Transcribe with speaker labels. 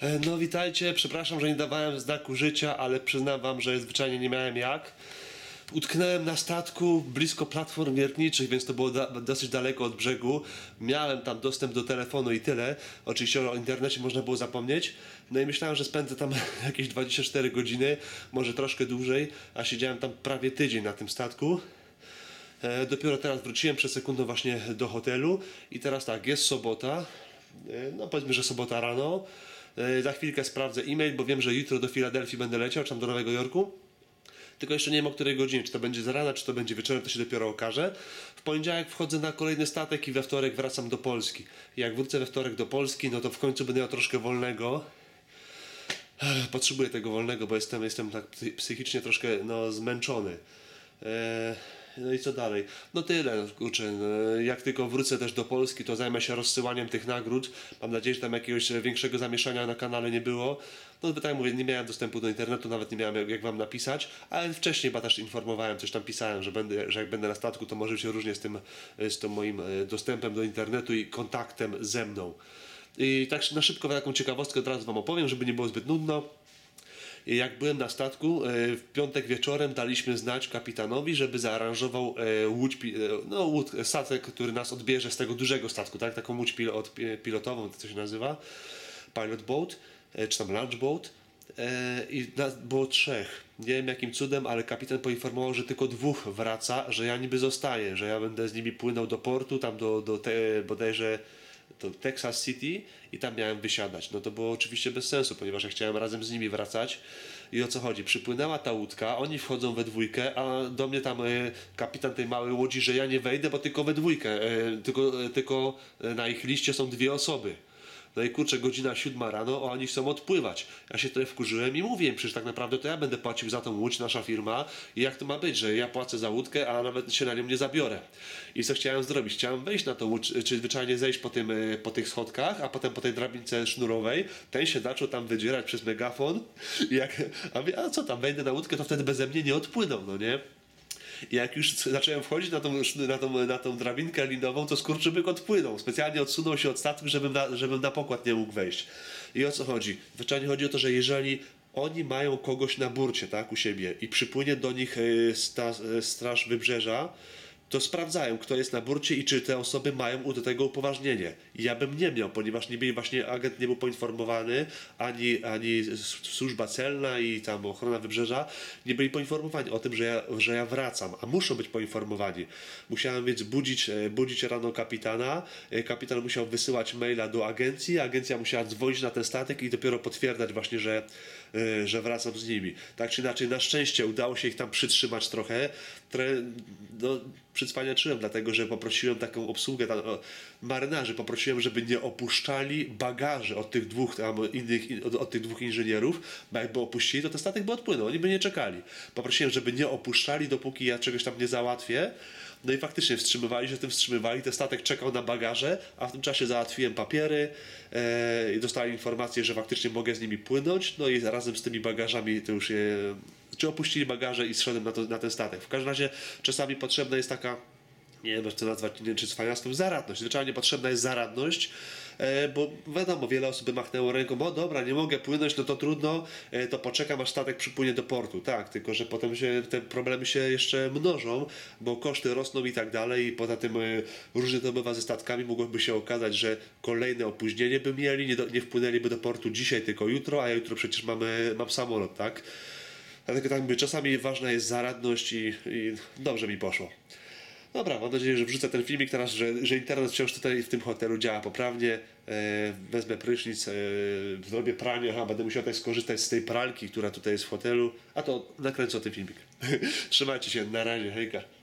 Speaker 1: E, No witajcie, przepraszam, że nie dawałem znaku życia, ale przyznam wam, że zwyczajnie nie miałem jak. Utknąłem na statku blisko platform wiertniczych, więc to było da- dosyć daleko od brzegu. Miałem tam dostęp do telefonu i tyle. Oczywiście o internecie można było zapomnieć. No i myślałem, że spędzę tam jakieś 24 godziny, może troszkę dłużej, a siedziałem tam prawie tydzień na tym statku. E, Dopiero teraz wróciłem przez sekundę właśnie do hotelu i teraz tak, jest sobota, E, no powiedzmy, że sobota rano. E, Za chwilkę sprawdzę e-mail, bo wiem, że jutro do Filadelfii będę leciał, czy tam do Nowego Jorku. Tylko jeszcze nie wiem o której godzinie, czy to będzie z rana, czy to będzie wieczorem, to się dopiero okaże. W poniedziałek wchodzę na kolejny statek i we wtorek wracam do Polski. Jak wrócę we wtorek do Polski, no to w końcu będę miał troszkę wolnego. Potrzebuję tego wolnego, bo jestem, jestem tak psy- psychicznie troszkę no, zmęczony. Eee, no i co dalej? No tyle, kurczę. Jak tylko wrócę też do Polski, to zajmę się rozsyłaniem tych nagród. Mam nadzieję, że tam jakiegoś większego zamieszania na kanale nie było. No tak jak mówię, nie miałem dostępu do internetu, nawet nie miałem jak, jak wam napisać, ale wcześniej chyba też informowałem, coś tam pisałem, że, będę, że jak będę na statku, to może się różnie z tym, z tym moim e, dostępem do internetu i kontaktem ze mną. I tak na szybko taką ciekawostkę teraz wam opowiem, żeby nie było zbyt nudno. Jak byłem na statku, e, w piątek wieczorem daliśmy znać kapitanowi, żeby zaaranżował e, łódź, e, no, łódź, statek, który nas odbierze z tego dużego statku, tak? taką łódź pil- od- pilotową, to się nazywa, pilot boat, czy tam launch boat. I było trzech. Nie wiem jakim cudem, ale kapitan poinformował, że tylko dwóch wraca, że ja niby zostaję, że ja będę z nimi płynął do portu, tam do, do te, bodajże to Texas City i tam miałem wysiadać. No to było oczywiście bez sensu, ponieważ ja chciałem razem z nimi wracać. I o co chodzi? Przypłynęła ta łódka, oni wchodzą we dwójkę, a do mnie tam e, kapitan tej małej łodzi, że ja nie wejdę, bo tylko we dwójkę, e, tylko, e, tylko na ich liście są dwie osoby. No i kurczę, godzina siódma rano, a oni chcą odpływać. Ja się trochę wkurzyłem i mówię przecież tak naprawdę to ja będę płacił za tą łódź, nasza firma i jak to ma być, że ja płacę za łódkę, a nawet się na nią nie zabiorę. I co chciałem zrobić? Chciałem wejść na tą łódź, czy zwyczajnie zejść po, tym, e, po tych schodkach, a potem po tej drabince sznurowej. Ten się zaczął tam wydzierać przez megafon. I jak, a, mówię, a co tam, wejdę na łódkę, to wtedy beze mnie nie odpłyną, no nie? I jak już zacząłem wchodzić na tą, na tą, na tą drabinkę linową, to skurczybyk odpłynął. Specjalnie odsunął się od statku, żebym na, żebym na pokład nie mógł wejść. I o co chodzi? Zwyczajnie chodzi o to, że jeżeli oni mają kogoś na burcie, tak, u siebie i przypłynie do nich e, sta, e, straż wybrzeża, to sprawdzają, kto jest na burcie i czy te osoby mają do tego upoważnienie. Ja bym nie miał, ponieważ nie byli właśnie agent nie był poinformowany, ani, ani służba celna i tam ochrona wybrzeża nie byli poinformowani o tym, że ja, że ja wracam, a muszą być poinformowani. Musiałem więc budzić, e, budzić rano kapitana, e, kapitan musiał wysyłać maila do agencji, agencja musiała dzwonić na ten statek i dopiero potwierdzać właśnie, że, e, że wracam z nimi. Tak czy inaczej, na szczęście udało się ich tam przytrzymać trochę. No, przycwaniaczyłem, dlatego że poprosiłem taką obsługę tam, o, marynarzy, poprosiłem, żeby nie opuszczali bagaży od tych dwóch tam innych, od, od tych dwóch inżynierów, bo jakby opuścili, to ten statek by odpłynął, oni by nie czekali. Poprosiłem, żeby nie opuszczali, dopóki ja czegoś tam nie załatwię. No i faktycznie wstrzymywali się tym wstrzymywali, ten statek czekał na bagaże, a w tym czasie załatwiłem papiery e, i dostałem informację, że faktycznie mogę z nimi płynąć, no i razem z tymi bagażami to już je, czy opuścili bagaże i zszedłem na, to, na ten statek. W każdym razie czasami potrzebna jest taka nie wiem, to nazwać, nie wiem, czy cwaniactwem, zaradność. Zwyczajnie potrzebna jest zaradność, e, bo wiadomo, wiele osób by machnęło ręką, o dobra, nie mogę płynąć, no to trudno, e, to poczekam, aż statek przypłynie do portu. Tak, tylko że potem się te problemy się jeszcze mnożą, bo koszty rosną i tak dalej i poza tym e, różnie to bywa ze statkami, mogłoby się okazać, że kolejne opóźnienie by mieli, nie, do, nie wpłynęliby do portu dzisiaj, tylko jutro, a jutro przecież mamy, mam samolot, tak? Dlatego tak czasami ważna jest zaradność i, i dobrze mi poszło. Dobra, mam nadzieję, że wrzucę ten filmik teraz, że, że internet wciąż tutaj w tym hotelu działa poprawnie. E, wezmę prysznic, e, zrobię pranie, będę musiał też skorzystać z tej pralki, która tutaj jest w hotelu, a to nakręcę tym filmik. Trzymajcie się, na razie, hejka.